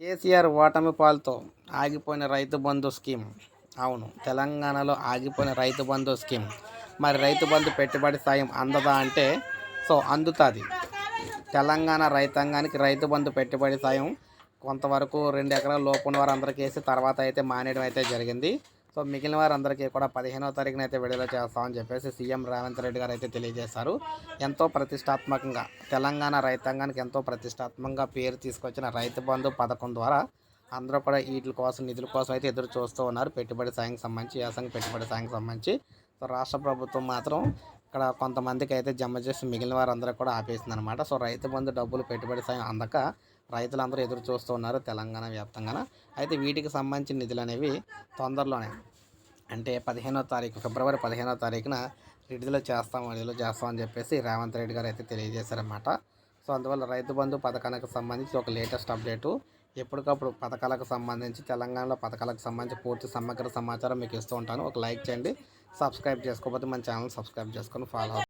కేసీఆర్ ఓటమి పాలతో ఆగిపోయిన రైతు బంధు స్కీమ్. అవును తెలంగాణలో ఆగిపోయిన రైతు బంధు స్కీమ్. మరి రైతు బంధు పెట్టుబడి సాయం అందదా అంటే సో అందుతుంది. తెలంగాణ రైతాంగానికి రైతు బంధు పెట్టుబడి సాయం కొంతవరకు రెండు ఎకరాల లోపు ఉన్న వారందరికీ వేసి తర్వాత అయితే మానేయడం అయితే జరిగింది. సో మిగిలిన వారందరికీ కూడా పదిహేనవ తారీఖున అయితే విడుదల చేస్తామని చెప్పేసి సీఎం రేవంత్ రెడ్డి గారు అయితే తెలియజేశారు. ఎంతో ప్రతిష్టాత్మకంగా తెలంగాణ రైతాంగానికి ఎంతో ప్రతిష్టాత్మకంగా పేరు తీసుకొచ్చిన రైతు బంధు పథకం ద్వారా అందరూ కూడా వీటి కోసం నిధుల కోసం అయితే ఎదురు చూస్తూ ఉన్నారు. పెట్టుబడి సాయం సంబంధించి యాసంగి పెట్టుబడి సాయం సంబంధించి. సో రాష్ట్ర ప్రభుత్వం మాత్రం ఇక్కడ కొంతమందికి అయితే జమ చేసి మిగిలిన వారందరూ కూడా ఆపేసింది అనమాట సో రైతు బంధు డబ్బులు పెట్టుబడి సాయం అందక రైతులందరూ ఎదురు చూస్తూ ఉన్నారు తెలంగాణ వ్యాప్తంగా అయితే వీటికి సంబంధించిన నిధులు అనేవి తొందరలోనే అంటే పదిహేనో తారీఖు ఫిబ్రవరి పదిహేనో తారీఖున విడుదల చేస్తాం విడుదల చేస్తాం అని చెప్పేసి రేవంత్ రెడ్డి గారు అయితే తెలియజేశారన్నమాట. సో అందువల్ల రైతు బంధు పథకానికి సంబంధించి ఒక లేటెస్ట్ అప్డేటు ఎప్పటికప్పుడు పథకాలకు సంబంధించి తెలంగాణలో పథకాలకు సంబంధించి పూర్తి సమగ్ర సమాచారం మీకు ఇస్తూ ఉంటాను. ఒక లైక్ చేయండి సబ్స్క్రైబ్ చేసుకోకపోతే మన ఛానల్ సబ్స్క్రైబ్ చేసుకొని ఫాలో